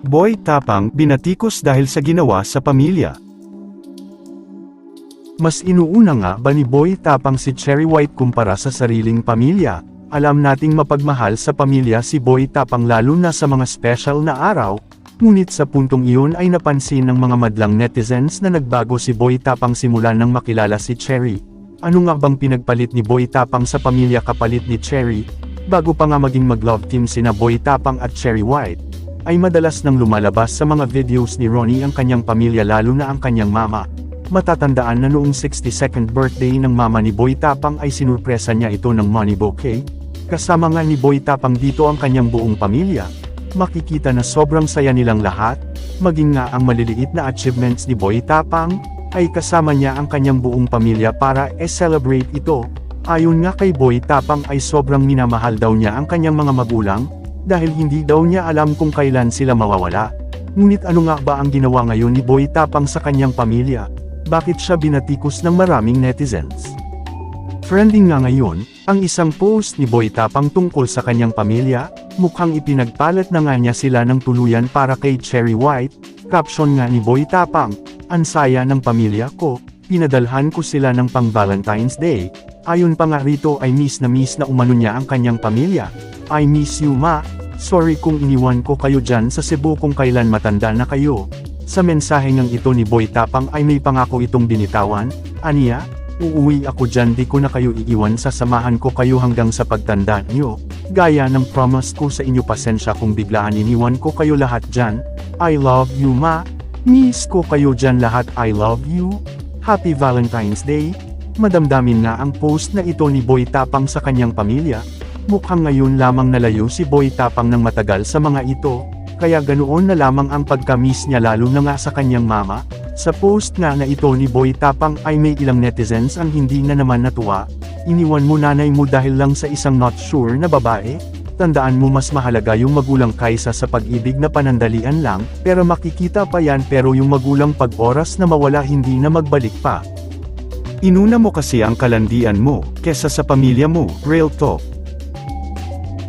Boy Tapang binatikos dahil sa ginawa sa pamilya. Mas inuuna nga ba ni Boy Tapang si Cherry White kumpara sa sariling pamilya? Alam nating mapagmahal sa pamilya si Boy Tapang lalo na sa mga special na araw, ngunit sa puntong iyon ay napansin ng mga madlang netizens na nagbago si Boy Tapang simula nang makilala si Cherry. Ano nga bang pinagpalit ni Boy Tapang sa pamilya kapalit ni Cherry? Bago pa nga maging mag-love team sina Boy Tapang at Cherry White, ay madalas nang lumalabas sa mga videos ni Ronnie ang kanyang pamilya lalo na ang kanyang mama. Matatandaan na noong 62nd birthday ng mama ni Boy Tapang ay sinurpresa niya ito ng money bouquet. Kasama nga ni Boy Tapang dito ang kanyang buong pamilya. Makikita na sobrang saya nilang lahat, maging nga ang maliliit na achievements ni Boy Tapang, ay kasama niya ang kanyang buong pamilya para e-celebrate ito. Ayon nga kay Boy Tapang ay sobrang minamahal daw niya ang kanyang mga magulang, dahil hindi daw niya alam kung kailan sila mawawala. Ngunit ano nga ba ang ginawa ngayon ni Boy Tapang sa kanyang pamilya? Bakit siya binatikos ng maraming netizens? Trending nga ngayon, ang isang post ni Boy Tapang tungkol sa kanyang pamilya, mukhang ipinagpalat na nga niya sila ng tuluyan para kay Cherry White, caption nga ni Boy Tapang, ang saya ng pamilya ko, pinadalhan ko sila ng pang Valentine's Day, ayon pa nga rito ay miss na miss na umano niya ang kanyang pamilya, I miss you ma, sorry kung iniwan ko kayo dyan sa Cebu kung kailan matanda na kayo. Sa mensahe ngang ito ni Boy Tapang ay may pangako itong binitawan, aniya, uuwi ako dyan di ko na kayo iiwan sasamahan ko kayo hanggang sa pagtanda niyo. Gaya ng promise ko sa inyo pasensya kung biglaan iniwan ko kayo lahat dyan. I love you ma. Miss ko kayo dyan lahat I love you. Happy Valentine's Day. Madamdamin na ang post na ito ni Boy Tapang sa kanyang pamilya. Mukhang ngayon lamang nalayo si Boy Tapang ng matagal sa mga ito, kaya ganoon na lamang ang pagka-miss niya lalo na nga sa kanyang mama. Sa post nga na ito ni Boy Tapang ay may ilang netizens ang hindi na naman natuwa. Iniwan mo nanay mo dahil lang sa isang not sure na babae? Tandaan mo mas mahalaga yung magulang kaysa sa pag-ibig na panandalian lang, pero makikita pa yan pero yung magulang pag oras na mawala hindi na magbalik pa. Inuna mo kasi ang kalandian mo, kesa sa pamilya mo, real talk.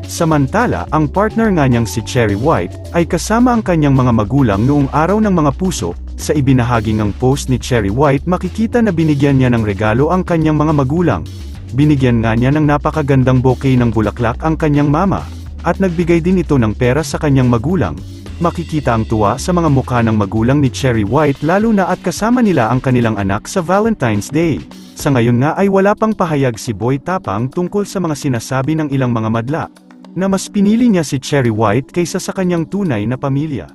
Samantala, ang partner nga niyang si Cherry White, ay kasama ang kanyang mga magulang noong araw ng mga puso, sa ibinahaging ang post ni Cherry White makikita na binigyan niya ng regalo ang kanyang mga magulang. Binigyan nga niya ng napakagandang bouquet ng bulaklak ang kanyang mama, at nagbigay din ito ng pera sa kanyang magulang. Makikita ang tuwa sa mga mukha ng magulang ni Cherry White lalo na at kasama nila ang kanilang anak sa Valentine's Day. Sa ngayon nga ay wala pang pahayag si Boy Tapang tungkol sa mga sinasabi ng ilang mga madla, na mas pinili niya si Cherry White kaysa sa kanyang tunay na pamilya.